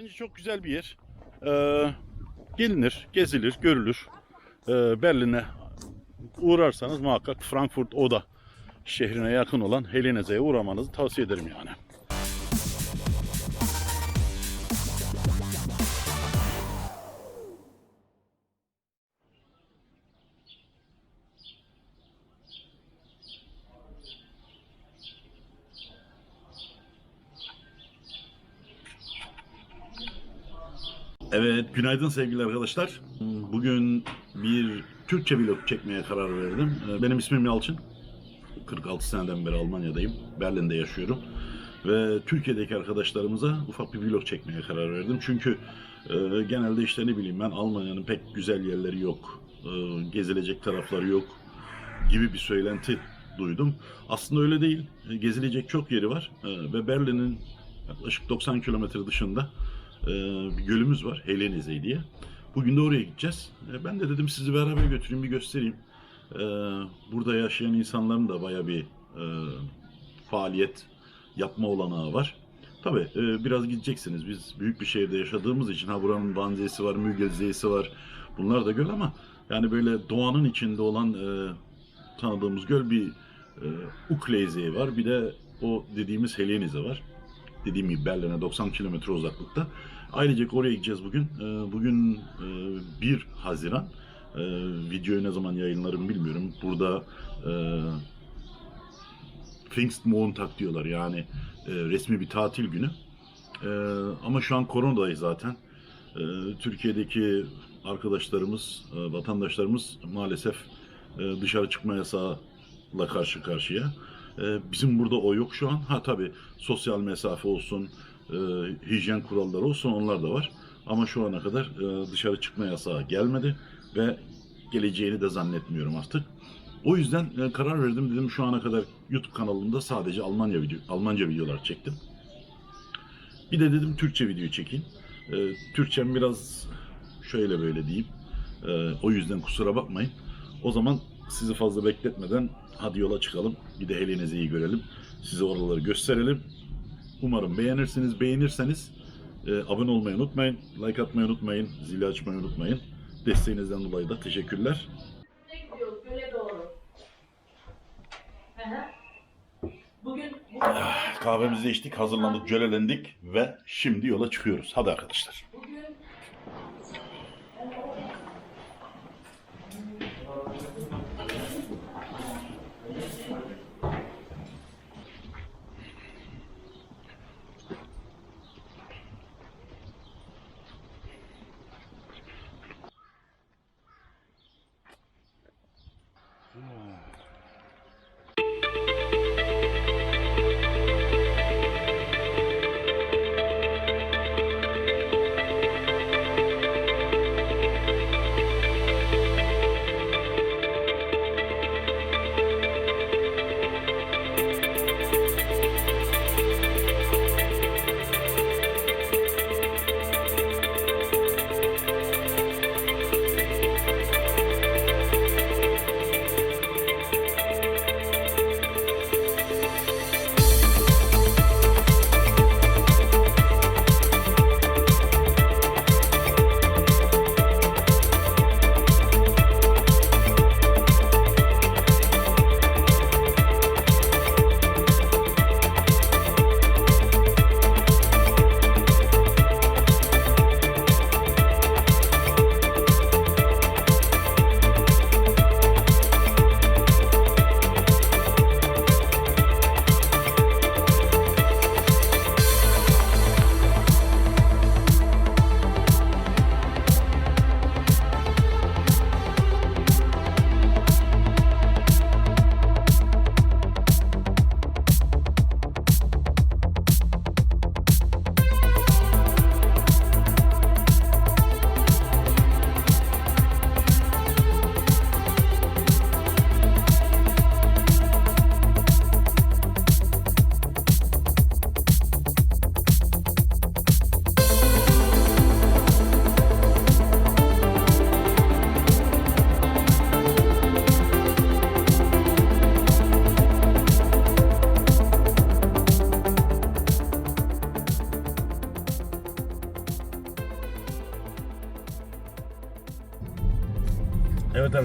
Bence çok güzel bir yer. Ee, gelinir, gezilir, görülür. Ee, Berlin'e uğrarsanız muhakkak Frankfurt Oda şehrine yakın olan Heleneze'ye uğramanızı tavsiye ederim yani. Günaydın sevgili arkadaşlar. Bugün bir Türkçe vlog çekmeye karar verdim. Ee, Benim ismim Yalçın. 46 seneden beri Almanya'dayım. Berlin'de yaşıyorum. Ve Türkiye'deki arkadaşlarımıza ufak bir vlog çekmeye karar verdim. Çünkü e, genelde işte ne bileyim ben Almanya'nın pek güzel yerleri yok. e, gezilecek tarafları yok gibi bir söylenti duydum. Aslında öyle değil. E, Gezilecek çok yeri var. Ve Berlin'in yaklaşık 90 kilometre dışında bir gölümüz var. Helenize diye. Bugün de oraya gideceğiz. E, ben de dedim sizi beraber götüreyim bir göstereyim. E, burada yaşayan insanların da baya bir e, faaliyet yapma olanağı var. Tabi biraz gideceksiniz. Biz büyük bir şehirde yaşadığımız için ha buranın Vanzesi var, Mügelzeyesi var. Bunlar da göl ama yani böyle doğanın içinde olan e, tanıdığımız göl bir e, Ukleyze var. Bir de o dediğimiz Helenize var. Dediğim gibi Berlin'e 90 kilometre uzaklıkta. Ayrıca oraya gideceğiz bugün. E, bugün e, 1 Haziran. E, videoyu ne zaman yayınlarım bilmiyorum. Burada e, Pfingstmontag diyorlar yani e, resmi bir tatil günü. E, ama şu an koronadayız zaten. E, Türkiye'deki arkadaşlarımız, e, vatandaşlarımız maalesef e, dışarı çıkma yasağıyla karşı karşıya. E, bizim burada o yok şu an. Ha tabii sosyal mesafe olsun, e, hijyen kuralları olsun onlar da var. Ama şu ana kadar e, dışarı çıkma yasağı gelmedi ve geleceğini de zannetmiyorum artık. O yüzden e, karar verdim dedim şu ana kadar YouTube kanalımda sadece Almanya video Almanca videolar çektim. Bir de dedim Türkçe video çekeyim. Türkçem biraz şöyle böyle diyeyim. O yüzden kusura bakmayın. O zaman sizi fazla bekletmeden hadi yola çıkalım. Bir de Heleneze'yi görelim. Size oraları gösterelim. Umarım beğenirsiniz. Beğenirseniz e, abone olmayı unutmayın. Like atmayı unutmayın. Zili açmayı unutmayın. Desteğinizden dolayı da teşekkürler. Bugün bu, Kahvemizi içtik, hazırlandık, jölelendik ve şimdi yola çıkıyoruz. Hadi arkadaşlar.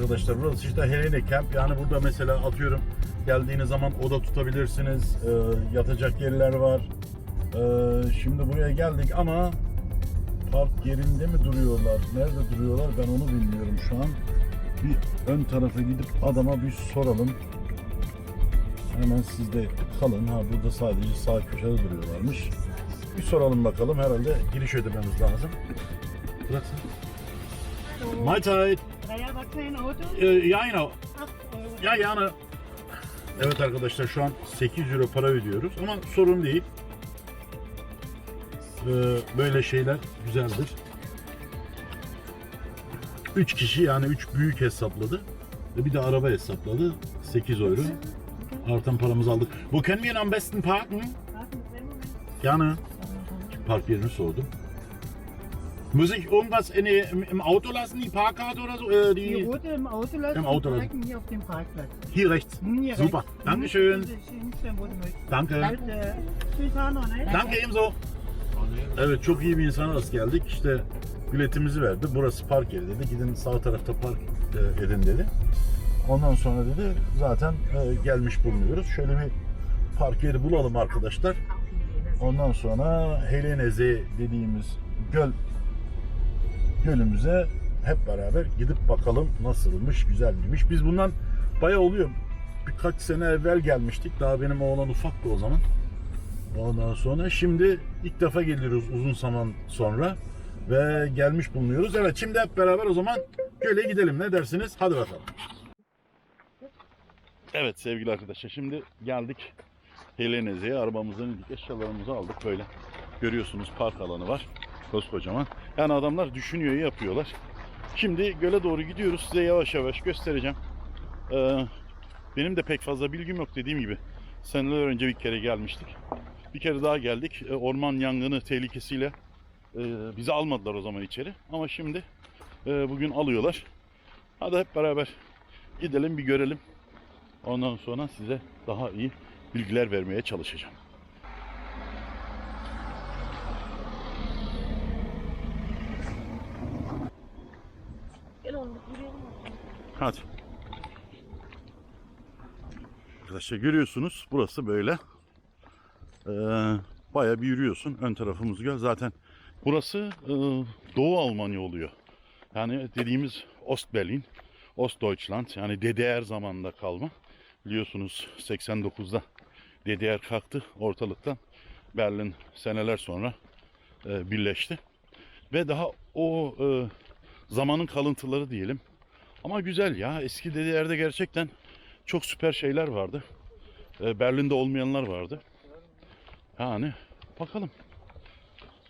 Arkadaşlar burası işte Helene Camp. Yani burada mesela atıyorum geldiğiniz zaman oda tutabilirsiniz. Ee, yatacak yerler var. Ee, şimdi buraya geldik ama park yerinde mi duruyorlar? Nerede duruyorlar ben onu bilmiyorum şu an. Bir ön tarafa gidip adama bir soralım. Hemen sizde kalın. Ha burada sadece sağ köşede duruyorlarmış. Bir soralım bakalım. Herhalde giriş ödememiz lazım. Bıraksın. Mahlzeit. Naja, Ee, o. 8 Euro. Ya yani Evet arkadaşlar şu an 8 euro para ödüyoruz ama sorun değil. Ee, böyle şeyler güzeldir. 3 kişi yani 3 büyük hesapladı. Bir de araba hesapladı. 8 euro. Artan paramızı aldık. Können wir am besten parken? Yani park yerini sordum. Muss ich irgendwas in die, im, im Auto lassen, die Parkkarte oder so? Äh, Die die, Route im Auto lassen Im Auto lassen. parken hier auf dem Parkplatz. hier rechts. Hm, Hier Super. rechts. Hm, Dankeschön. schön stellen, wo du möchtest. Danke. Bitte. Schönen Tag noch, ne? Danke ebenso. Evet çok iyi bir insana rast geldik. İşte biletimizi verdi. Burası park yeri dedi. Gidin sağ tarafta park e, edin dedi. Ondan sonra dedi zaten e, gelmiş bulunuyoruz. Şöyle bir park yeri bulalım arkadaşlar. Ondan sonra Heleneze dediğimiz göl gölümüze hep beraber gidip bakalım nasılmış, güzel miymiş. Biz bundan bayağı oluyor. Birkaç sene evvel gelmiştik. Daha benim oğlan ufaktı o zaman. Ondan sonra şimdi ilk defa geliyoruz uzun zaman sonra ve gelmiş bulunuyoruz. Evet şimdi hep beraber o zaman göle gidelim. Ne dersiniz? Hadi bakalım. Evet sevgili arkadaşlar şimdi geldik Heleneze'ye arabamızın indik eşyalarımızı aldık böyle. Görüyorsunuz park alanı var. Koskocaman. Yani adamlar düşünüyor yapıyorlar. Şimdi göle doğru gidiyoruz. Size yavaş yavaş göstereceğim. Ee, benim de pek fazla bilgim yok dediğim gibi. Seneler önce bir kere gelmiştik. Bir kere daha geldik. E, Orman yangını tehlikesiyle e, bizi almadılar o zaman içeri. Ama şimdi e, bugün alıyorlar. Hadi hep beraber gidelim bir görelim. Ondan sonra size daha iyi bilgiler vermeye çalışacağım. Hadi. Arkadaşlar görüyorsunuz burası böyle. Ee, bayağı bir yürüyorsun. Ön tarafımız göl. Zaten burası e, Doğu Almanya oluyor. Yani dediğimiz Ostberlin, Ostdeutschland yani DDR zamanında kalma. Biliyorsunuz 89'da DDR kalktı ortalıktan. Berlin seneler sonra e, birleşti. Ve daha o e, zamanın kalıntıları diyelim. Ama güzel ya. Eski DDR'de gerçekten çok süper şeyler vardı. E, Berlin'de olmayanlar vardı. Yani bakalım.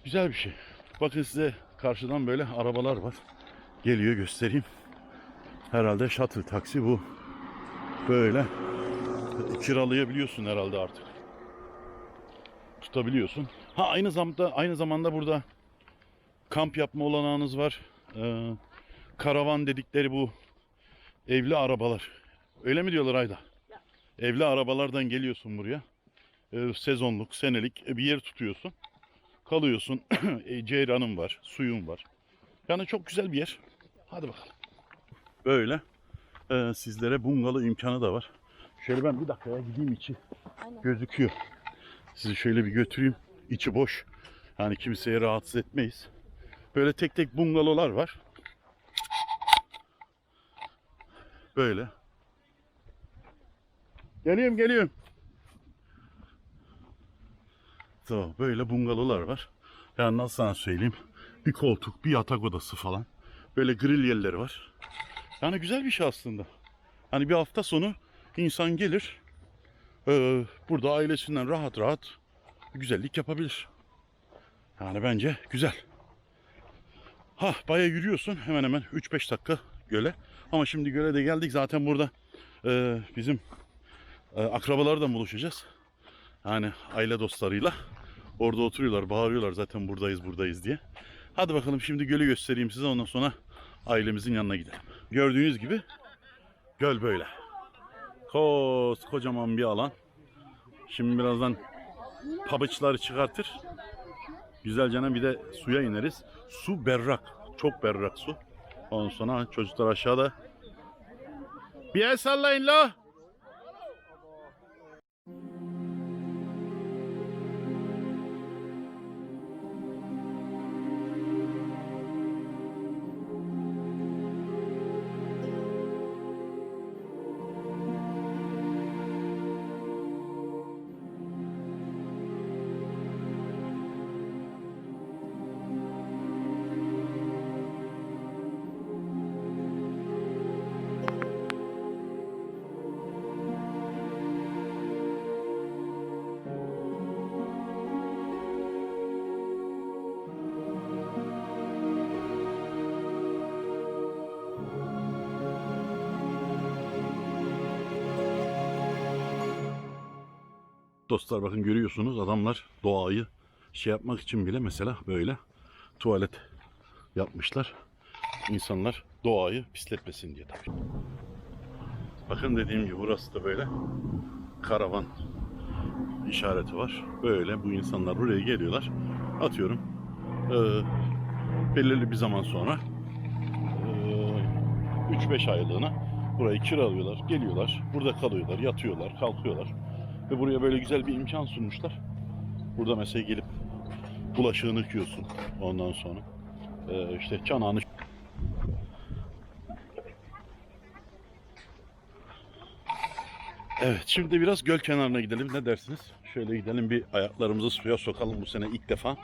Güzel bir şey. Bakın size karşıdan böyle arabalar var. Geliyor göstereyim. Herhalde shuttle taksi bu. Böyle kiralayabiliyorsun herhalde artık. Tutabiliyorsun. Ha aynı zamanda aynı zamanda burada kamp yapma olanağınız var. Ee, karavan dedikleri bu evli arabalar. Öyle mi diyorlar Ayda? Evli arabalardan geliyorsun buraya. Ee, sezonluk, senelik e, bir yer tutuyorsun. Kalıyorsun. E, Ceyranın var, suyun var. Yani çok güzel bir yer. Hadi bakalım. Böyle e, sizlere bungalov imkanı da var. Şöyle ben bir dakikaya gideyim içi gözüküyor. Sizi şöyle bir götüreyim. İçi boş. Yani kimseye rahatsız etmeyiz. Böyle tek tek bungalovlar var. Böyle. Geliyorum geliyorum. Tamam böyle bungalovlar var. Yani nasıl sana söyleyeyim. Bir koltuk, bir yatak odası falan. Böyle grill yerleri var. Yani güzel bir şey aslında. Hani bir hafta sonu insan gelir. eee, burada ailesinden rahat rahat güzellik yapabilir. Yani bence güzel. Ha baya yürüyorsun hemen hemen 3-5 dakika göle. Ama şimdi göle de geldik zaten burada eee, bizim eee, akrabalardan buluşacağız. Yani aile dostlarıyla. Orada oturuyorlar, bağırıyorlar zaten buradayız buradayız diye. Hadi bakalım şimdi gölü göstereyim size ondan sonra ailemizin yanına gidelim. Gördüğünüz gibi göl böyle. Kocaman bir alan. Şimdi birazdan pabuçları çıkartır. Güzelce bir de suya ineriz. Su berrak. Çok berrak su. Ondan sonra çocuklar aşağıda. Bir el sallayın la. Dostlar bakın görüyorsunuz adamlar doğayı şey yapmak için bile mesela böyle tuvalet yapmışlar. İnsanlar doğayı pisletmesin diye tabii. Bakın dediğim gibi burası da böyle karavan işareti var. Böyle bu insanlar buraya geliyorlar. Atıyorum eee, belirli bir zaman sonra eee, 3-5 aylığına burayı kiralıyorlar. Geliyorlar. Burada kalıyorlar. Yatıyorlar. Kalkıyorlar. Ve buraya böyle güzel bir imkan sunmuşlar. Burada mesela gelip bulaşığını yıkıyorsun. Ondan sonra eee, işte çanağını Evet şimdi biraz göl kenarına gidelim ne dersiniz? Şöyle gidelim bir ayaklarımızı suya sokalım bu sene ilk defa.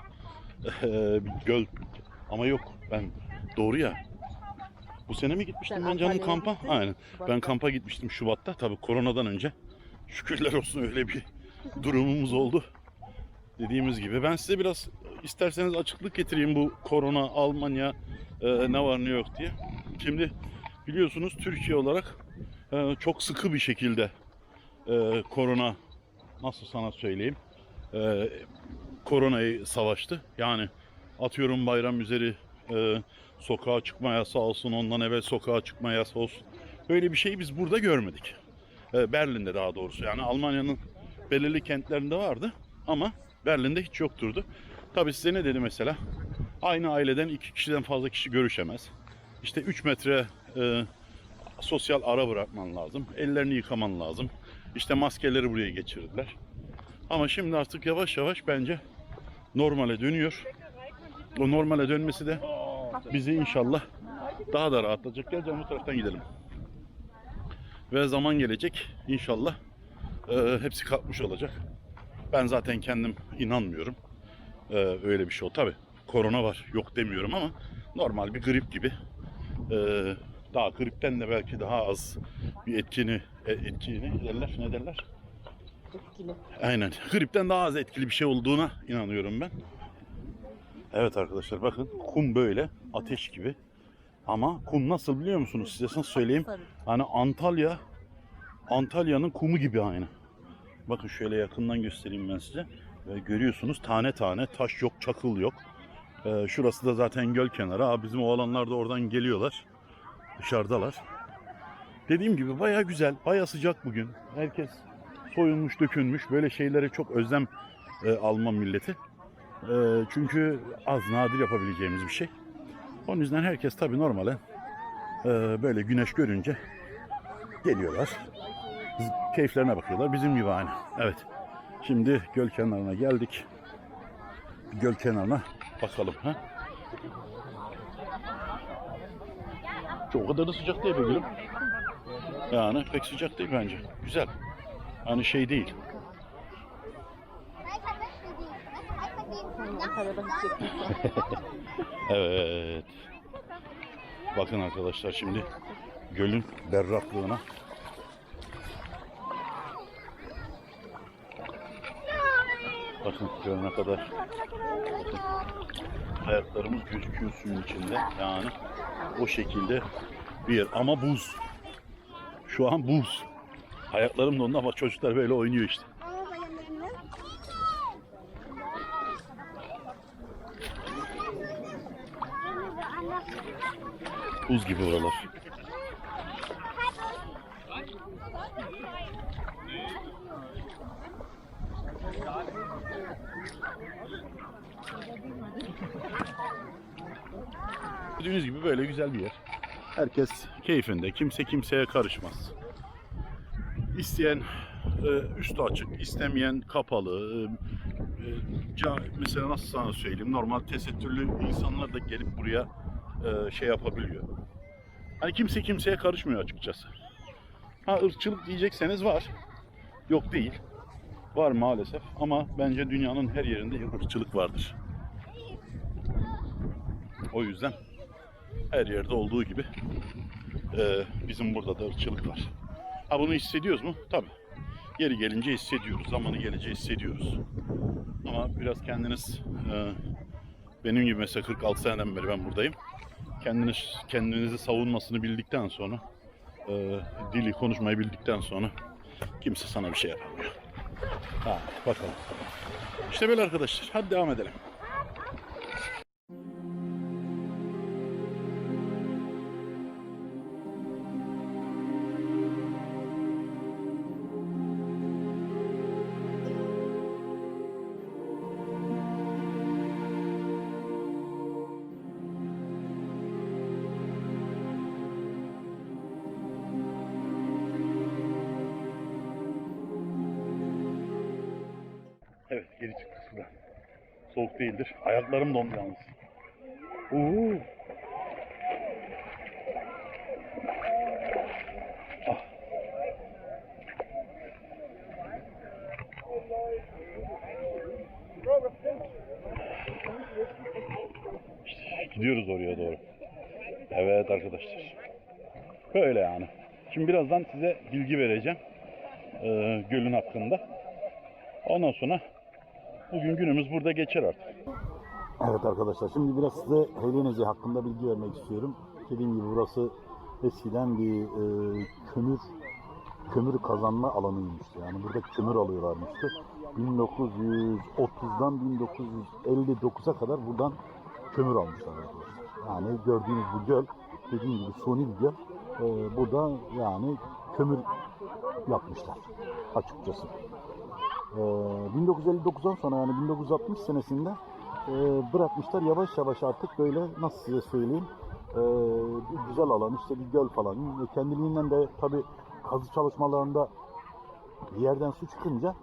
Bir göl ama yok ben doğru ya. Bu sene mi gitmiştim Sen ben canım kampa? gittin. Aynen. Ben kampa gitmiştim Şubat'ta tabii koronadan önce. Şükürler olsun öyle bir durumumuz oldu. Dediğimiz gibi ben size biraz isterseniz açıklık getireyim bu korona Almanya e, ne var ne yok diye. Şimdi biliyorsunuz Türkiye olarak e, çok sıkı bir şekilde e, korona nasıl sana söyleyeyim e, koronayı savaştı. Yani atıyorum bayram üzeri e, sokağa çıkma yasağı olsun ondan evvel sokağa çıkma yasağı olsun. Böyle bir şeyi biz burada görmedik. E, Berlin'de daha doğrusu yani Almanya'nın belirli kentlerinde vardı ama Berlin'de hiç yokturdu. Tabii size ne dedi mesela? Aynı aileden iki kişiden fazla kişi görüşemez. İşte 3 metre e, sosyal ara bırakman lazım. Ellerini yıkaman lazım. İşte maskeleri buraya geçirdiler. Ama şimdi artık yavaş yavaş bence normale dönüyor. O normale dönmesi de bizi inşallah daha da rahatlatacak. Gel bu taraftan gidelim. Ve zaman gelecek inşallah e, hepsi kalkmış olacak. Ben zaten kendim inanmıyorum. e, öyle bir şey o. Tabi korona var yok demiyorum ama normal bir grip gibi. E, daha gripten de belki daha az bir etkini e, etkini derler ne derler? Etkili. Aynen. Gripten daha az etkili bir şey olduğuna inanıyorum ben. Evet arkadaşlar bakın kum böyle ateş gibi. Ama kum nasıl biliyor musunuz? Size nasıl söyleyeyim? Hani Antalya Antalya'nın kumu gibi aynı. Bakın şöyle yakından göstereyim ben size. Ve görüyorsunuz tane tane taş yok, çakıl yok. Ee, şurası da zaten göl kenarı. Aa, bizim oğlanlar da oradan geliyorlar. Dışarıdalar. Dediğim gibi baya güzel, baya sıcak bugün. Herkes soyunmuş, dökünmüş. Böyle şeylere çok özlem e, Alman milleti. E, çünkü az nadir yapabileceğimiz bir şey. Onun yüzden herkes tabii normalen e, böyle güneş görünce geliyorlar. Keyiflerine bakıyorlar. Bizim gibi aynı. Evet. Şimdi göl kenarına geldik. Göl kenarına bakalım. Ha? Çok kadar da sıcak değil be gülüm. Yani pek sıcak değil bence. Güzel. Hani şey değil. Yok. Evet. Bakın arkadaşlar şimdi gölün berraklığına. Bakın göl ne kadar ayaklarımız gözüküyor suyun içinde. Yani o şekilde bir. Ama buz. Şu an buz. Ayaklarım dondu ama çocuklar böyle oynuyor işte. Buz gibi oralar. Gördüğünüz gibi böyle güzel bir yer. Herkes keyfinde. Kimse kimseye karışmaz. İsteyen e, üstü açık, istemeyen kapalı. E, e, mesela nasıl sana söyleyeyim, normal tesettürlü insanlar da gelip buraya e, şey yapabiliyor. Hani kimse kimseye karışmıyor açıkçası. Ha ırkçılık diyecekseniz var. Yok değil. Var maalesef ama bence dünyanın her yerinde ırkçılık vardır. O yüzden her yerde olduğu gibi e, bizim burada da ırkçılık var. Ha bunu hissediyoruz mu? Tabii. Yeri gelince hissediyoruz. Zamanı gelince hissediyoruz. Ama biraz kendiniz e, benim gibi mesela 46 seneden beri ben buradayım. Kendiniz kendinizi savunmasını bildikten sonra e, dili konuşmayı bildikten sonra kimse sana bir şey yapamıyor. Ha, bakalım. İşte böyle arkadaşlar. Hadi devam edelim. Soğuk değildir. Ayaklarım dondu yalnız. Oo. Ah. Gidiyoruz oraya doğru. Evet arkadaşlar. Böyle yani. Şimdi birazdan size bilgi vereceğim. Ee, gölün hakkında. Ondan sonra bugün günümüz burada geçer artık. Evet arkadaşlar şimdi biraz size Helenezi hakkında bilgi vermek istiyorum. Dediğim gibi burası eskiden bir e, kömür kömür kazanma alanıymıştı. Yani burada kömür alıyorlarmıştı. 1930'dan 1959'a kadar buradan kömür almışlar arkadaşlar. Yani gördüğünüz bu göl dediğim gibi suni bir göl. E, burada yani kömür yapmışlar açıkçası. Ee, 1959'dan sonra yani 1960 senesinde e, bırakmışlar yavaş yavaş artık böyle nasıl size söyleyeyim e, bir güzel alan işte bir göl falan kendiliğinden de tabi kazı çalışmalarında bir yerden su çıkınca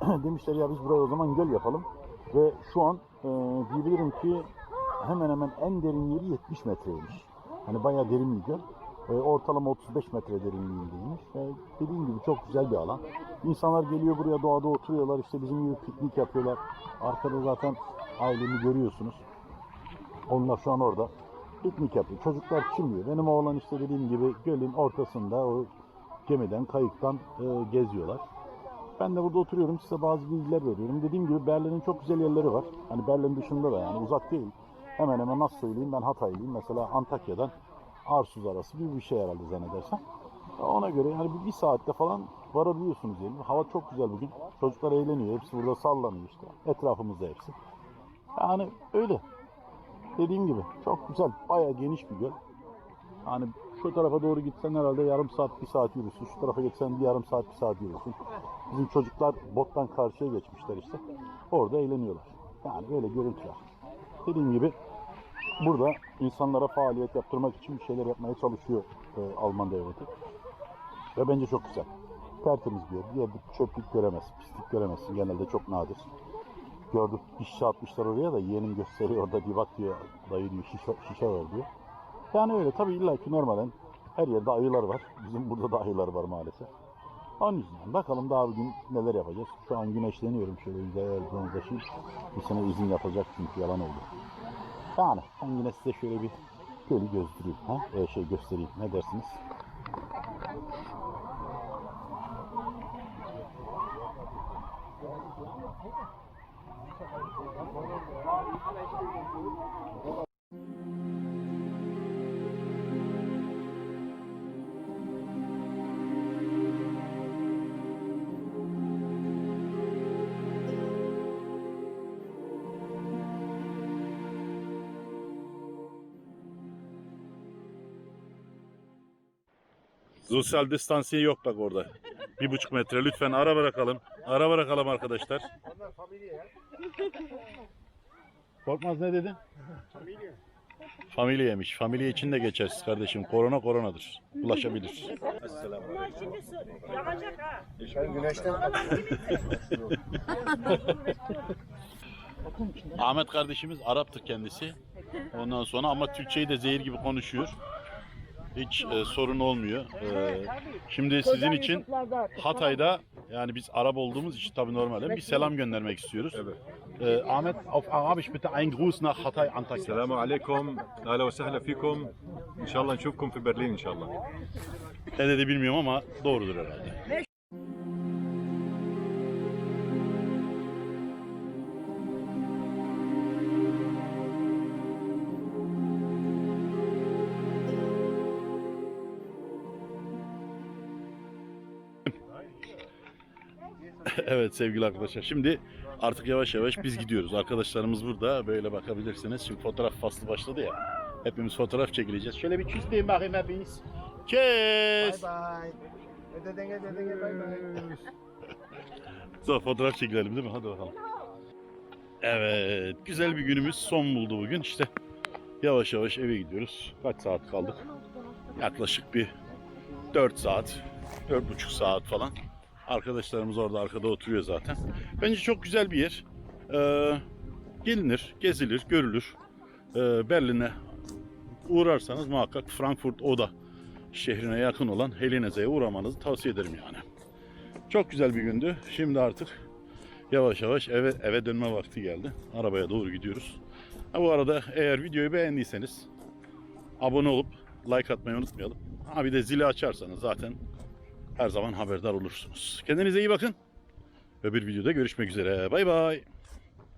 demişler ya biz buraya o zaman göl yapalım ve şu an e, diyebilirim ki hemen hemen en derin yeri 70 metreymiş. Hani bayağı derin bir göl. E, ortalama 35 metre derinliğindeymiş. E, dediğim gibi çok güzel bir alan. İnsanlar geliyor buraya doğada oturuyorlar. işte bizim gibi piknik yapıyorlar. Arkada zaten ailemi görüyorsunuz. Onlar şu an orada piknik yapıyor. Çocuklar çimiyor. Benim oğlan işte dediğim gibi gölün ortasında o gemiden, kayıktan e, geziyorlar. Ben de burada oturuyorum size bazı bilgiler veriyorum. Dediğim gibi Berlin'in çok güzel yerleri var. Hani Berlin dışında da yani uzak değil. Hemen hemen nasıl söyleyeyim ben Hataylıyım. Mesela Antakya'dan Arsuz arası bir bir şey herhalde zannedersem. Ona göre yani bir, saatte falan varabiliyorsunuz diyelim. Hava çok güzel bugün. Çocuklar eğleniyor. Hepsi burada sallanıyor işte. Etrafımızda hepsi. Yani öyle. Dediğim gibi çok güzel. Bayağı geniş bir göl. Yani şu tarafa doğru gitsen herhalde yarım saat, bir saat yürürsün. Şu tarafa gitsen bir yarım saat, bir saat yürürsün. Bizim çocuklar bottan karşıya geçmişler işte. Orada eğleniyorlar. Yani böyle görüntüler. Dediğim gibi burada insanlara faaliyet yaptırmak için bir şeyler yapmaya çalışıyor e, Alman devleti. Ve bence çok güzel. Tertemiz bir yer. Bir yerde çöplük göremezsin, pislik göremezsin. Genelde çok nadir. Gördüm. Bir şişe atmışlar oraya da yeğenim gösteriyor orada bir bak diyor. Dayı diyor şişe, şişe var diyor. Yani öyle tabii illa ki normalen her yerde ayılar var. Bizim burada da ayılar var maalesef. Onun yüzden bakalım daha bugün neler yapacağız. Şu an güneşleniyorum şöyle güzel bronzlaşayım. Bir sene izin yapacak çünkü yalan oldu. Yani ben yine size şöyle bir gölü göstereyim. Ha? Ee, şey göstereyim. Ne dersiniz? Sosyal distansiye yok bak orada. Bir buçuk metre. Lütfen ara bırakalım. Ara bırakalım arkadaşlar. Korkmaz ne dedin? Familyemiş. Familye için de geçersiz kardeşim. Korona koronadır. Bulaşabilir. Ahmet kardeşimiz Arap'tır kendisi. Ondan sonra ama Türkçeyi de zehir gibi konuşuyor hiç e, sorun olmuyor. E, şimdi sizin için Hatay'da yani biz Arap olduğumuz için tabii normalde bir selam göndermek istiyoruz. Evet. E, Ahmet auf Arabisch bitte ein Gruß nach Hatay Antakya. Selamun aleyküm. Ala ve sehla fikum. İnşallah nşufkum fi Berlin inşallah. Ne dedi bilmiyorum ama doğrudur herhalde. evet sevgili arkadaşlar. Şimdi artık yavaş yavaş biz gidiyoruz. Arkadaşlarımız burada. Böyle bakabilirsiniz. Şimdi fotoğraf faslı başladı ya. Hepimiz fotoğraf çekileceğiz. Şöyle bir çizdiğim bakayım hepiniz. Cheers. bye. Dedenge dedenge bye bye. Sonra fotoğraf çekilelim değil mi? Hadi bakalım. Evet, güzel bir günümüz son buldu bugün. İşte yavaş yavaş eve gidiyoruz. Kaç saat kaldık? Yaklaşık bir 4 saat, 4,5 saat falan. Arkadaşlarımız orada arkada oturuyor zaten. Bence çok güzel bir yer. Ee, gelinir, gezilir, görülür. Ee, Berlin'e uğrarsanız muhakkak Frankfurt Oda şehrine yakın olan Helineze'ye uğramanızı tavsiye ederim yani. Çok güzel bir gündü. Şimdi artık yavaş yavaş eve eve dönme vakti geldi. Arabaya doğru gidiyoruz. Ha, bu arada eğer videoyu beğendiyseniz abone olup like atmayı unutmayalım. Ha bir de zili açarsanız zaten her zaman haberdar olursunuz. Kendinize iyi bakın. Öbür videoda görüşmek üzere. Bay bay.